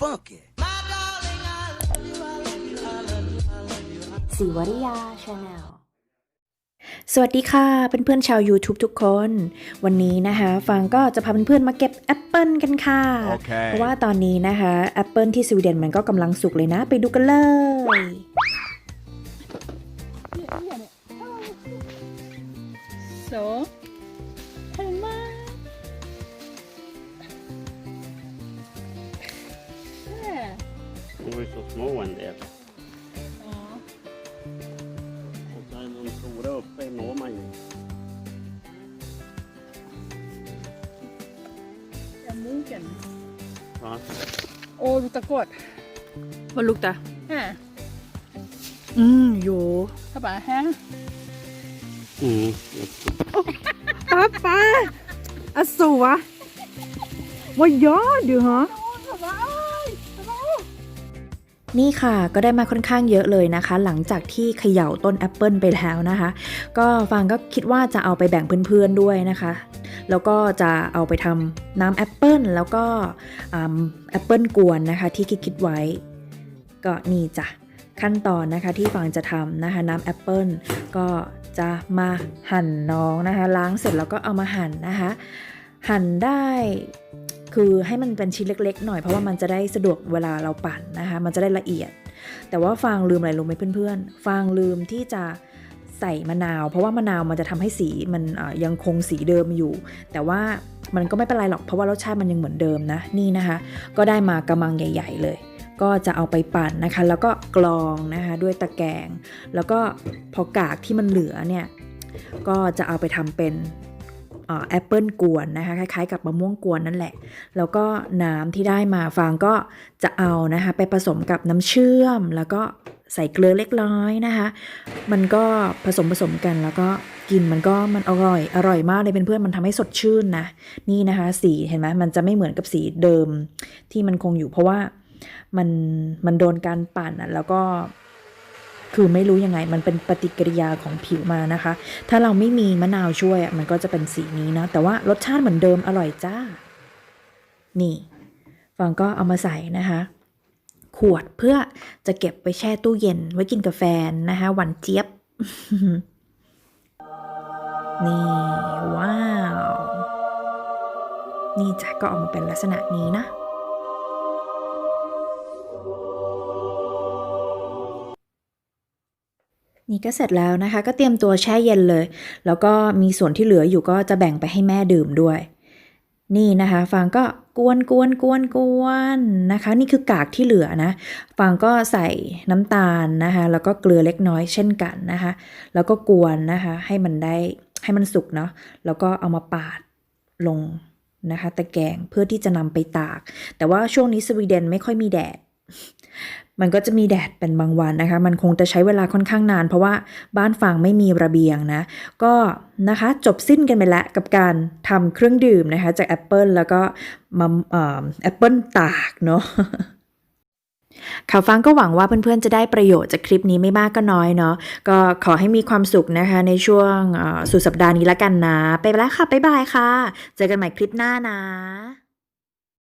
Okay. สิวริยาชาแนลสวัสดีค่ะเพื่อนๆชาว YouTube ทุกคน วันนี้นะคะฟังก็จะพาเพื่อนๆมาเก็บแอปเปิลกันค่ะโอเคเพราะว่าตอนนี้นะคะแอปเปิลที่สวีเดนมันก็กำลังสุกเลยนะ ไปดูกันเลย Så. Ju så små en del. Ja. Och så är de stora uppe når man ju. Jag är mogen. Ja. Åh, luktar gott. Vad luktar? Här. Mm, jo. Jag bara, här. Mm. Pappa! Alltså va? Vad gör du hả? นี่ค่ะ ก็ได้มาค่อนข้างเยอะเลยนะคะ หลังจากที่เขย่าต้นแอปเปิลไปแล้วนะคะ ก็ฟังก็คิดว่าจะเอาไปแบ่งเพื่อนๆด้วยนะคะ แล้วก็จะเอาไปทำน้ำแอปเปิลแล้วก็แอปเปิลกวนนะคะ ที่คิดๆไว้ ก็นี่จ้ะขั้นตอนนะคะที่ฟังจะทำนะคะน้ำแอปเปิลก็จะมาหั่นน้องนะคะ ล้างเสร็จแล้วก็เอามาหั่นนะคะ หั่นได้ คือให้มันเป็นชิ้นเล็กๆ หน่อยเพราะว่ามันจะได้สะดวกเวลาเราปั่นนะคะ มันจะได้ละเอียด แต่ว่าฟางลืมอะไรลงไหมเพื่อนๆ ฟางลืมที่จะใส่มะนาว เพราะว่ามะนาวมันจะทำให้สีมันยังคงสีเดิมอยู่ แต่ว่ามันก็ไม่เป็นไรหรอกเพราะว่ารสชาติมันยังเหมือนเดิมนะนี่นะคะ ก็ได้มากระมังใหญ่ ๆ เลย ก็จะเอาไปปั่นนะคะ แล้วก็กรองนะคะด้วยตะแกรงแล้วก็พอกากที่มันเหลือเนี่ยก็จะเอาไปทำเป็น แอปเปิลกวนนะคะคล้ายๆกับมะม่วงกวนนั่นแหละ แล้วก็น้ำที่ได้มาฟางก็จะเอานะคะไปผสมกับน้ำเชื่อม แล้วก็ใส่เกลือเล็กน้อยนะคะ มันก็ผสมผสมกันแล้วก็กินมันก็มันอร่อยอร่อยมากเลยเป็นเพื่อนมันทำให้สดชื่นนะนี่นะคะ สีเห็นไหมมันจะไม่เหมือนกับสีเดิมที่มันคงอยู่เพราะว่ามันมันโดนการปั่นอะแล้วก็ คือไม่รู้ยังไง มันเป็นปฏิกิริยาของผิวมานะคะ ถ้าเราไม่มีมะนาวช่วยมันก็จะเป็นสีนี้นะ แต่ว่ารสชาติเหมือนเดิมอร่อยจ้า นี่ฟังก็เอามาใส่นะคะ ขวดเพื่อจะเก็บไปแช่ตู้เย็น ไว้กินกาแฟนนะคะ หวานเจี๊ยบ นี่ ว้าว นี่จ้ะก็ออกมาเป็นลักษณะนี้นะ นี่ก็เสร็จแล้วนะคะ ก็เตรียมตัวแช่เย็นเลย แล้วก็มีส่วนที่เหลืออยู่ก็จะแบ่งไปให้แม่ดื่มด้วย นี่นะคะฟางก็กวนกวนกวนกวนนะคะ นี่คือกากที่เหลือนะฟางก็ใส่น้ำตาลนะคะ แล้วก็เกลือเล็กน้อยเช่นกันนะคะ แล้วก็กวนนะคะ ให้มันได้ให้มันสุกเนาะแล้วก็เอามาปาดลงนะคะตะแกรงเพื่อที่จะนำไปตาก แต่ว่าช่วงนี้สวีเดนไม่ค่อยมีแดด มันก็จะมีแดดเป็นบางวันนะคะ มันคงจะใช้เวลาค่อนข้างนาน เพราะว่าบ้านฟางไม่มีระเบียงนะ ก็นะคะจบสิ้นกันไปแล้วกับการทำเครื่องดื่มนะคะ จากแอปเปิลแล้วก็มาแอปเปิลตากเนาะข่าวฟังก็หวังว่าเพื่อนๆจะได้ประโยชน์จากคลิปนี้ไม่มากก็น้อยเนาะก็ขอให้มีความสุขนะคะ ในช่วงสุดสัปดาห์นี้ละกันนะ ไปแล้วค่ะ บ๊ายบายค่ะ เจอกันใหม่คลิปหน้านะ